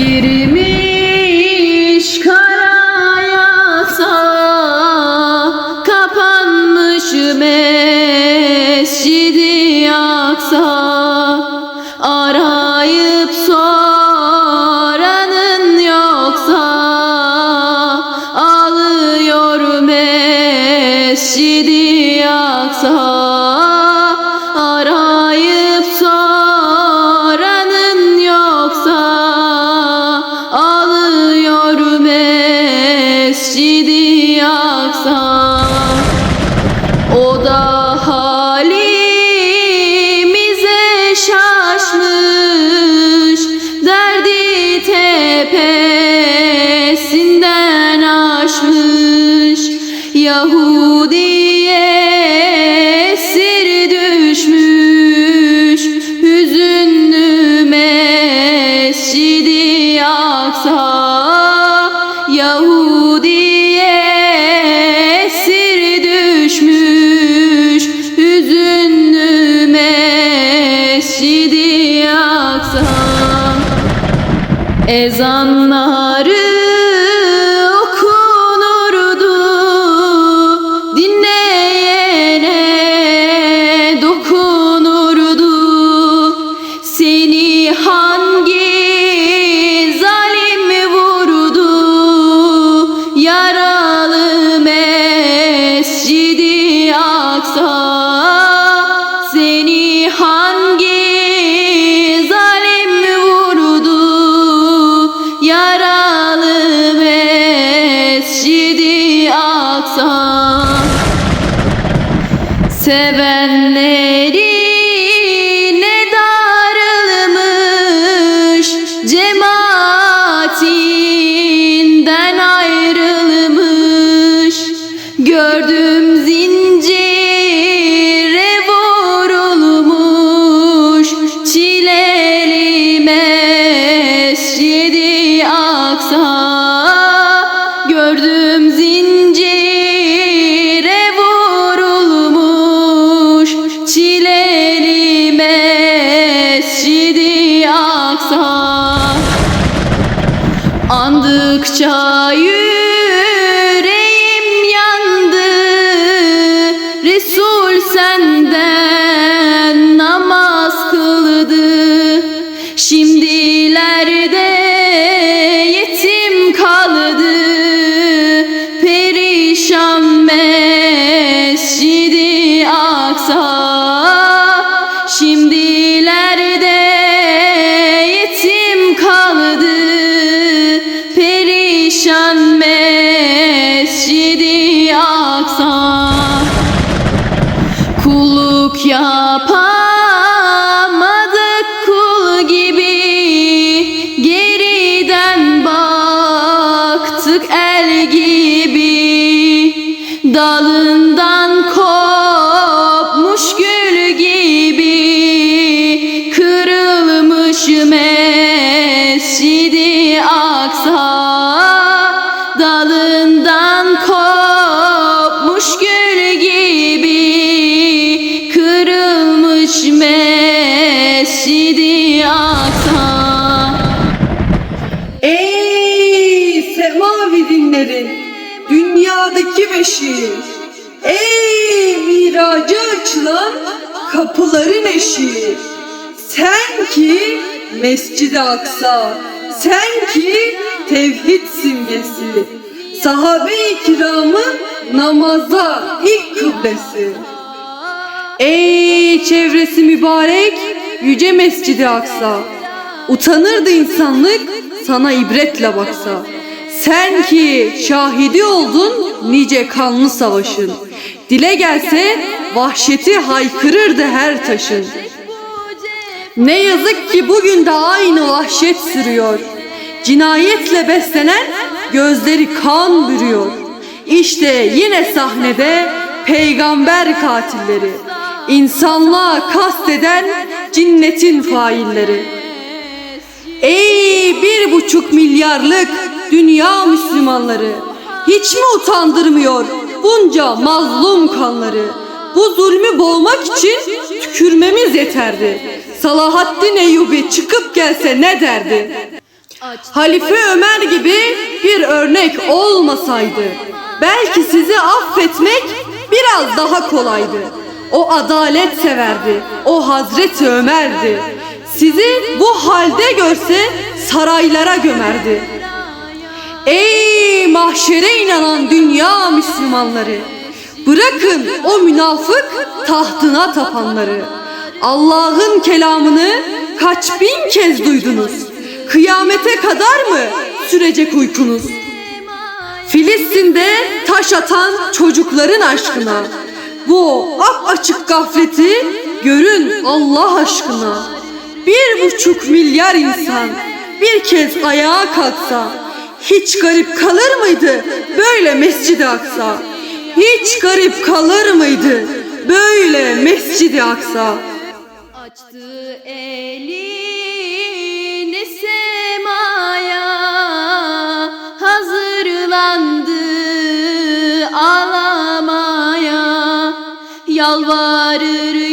Girmiş karayasa Kapanmış mescidi aksa Arayıp soranın yoksa Alıyor mescidi aksa düşmüş Hüzünlü mescidi aksa Ezanları Andıkça yüreğim Look, your dünyadaki beşiği Ey miracı açılan kapıların eşiği Sen ki Mescid-i Aksa Sen ki tevhid simgesi. Sahabe-i kiramın namaza ilk kıblesi. Ey çevresi mübarek yüce Mescid-i Aksa. Utanırdı insanlık sana ibretle baksa Sen ki şahidi oldun nice kanlı savaşın. Dile gelse vahşeti haykırırdı her taşın. Ne yazık ki bugün de aynı vahşet sürüyor. Cinayetle beslenen gözleri kan bürüyor. İşte yine sahnede peygamber katilleri. İnsanlığa kasteden cinnetin failleri bir buçuk milyarlık dünya Müslümanları Hiç mi utandırmıyor bunca mazlum kanları Bu zulmü boğmak için tükürmemiz yeterdi Salahaddin Eyyubi çıkıp gelse ne derdi Halife Ömer gibi bir örnek olmasaydı belki sizi affetmek biraz daha kolaydı. O adalet severdi. O Hazreti Ömer'di. Sizi bu halde görse saraylara gömerdi. Ey mahşere inanan dünya Müslümanları! Bırakın o münafık tahtına tapanları. Allah'ın kelamını kaç bin kez duydunuz? Kıyamete kadar mı sürecek uykunuz? Filistin'de taş atan çocukların aşkına bu açık gafleti görün Allah aşkına. Bir buçuk milyar insan bir kez ayağa kalksa hiç garip kalır mıydı böyle Mescid-i Aksa? Hiç garip kalır mıydı böyle Mescid-i Aksa? Açtı elini semaya Hazırlandı ağlamaya Yalvarır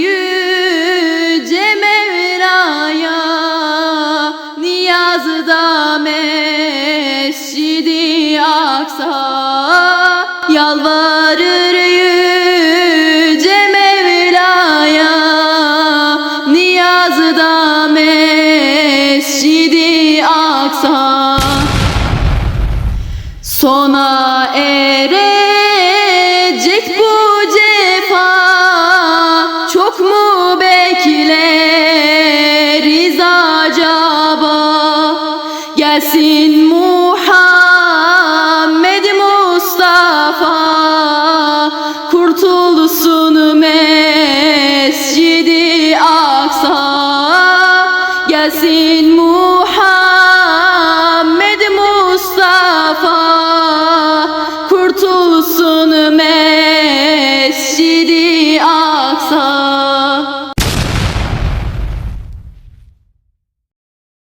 Aksa Yalvarır yüce Mevla'ya. Niyazı da Mescid-i Aksa Sona erecek bu cefa. Çok mu bekleriz acaba Gelsin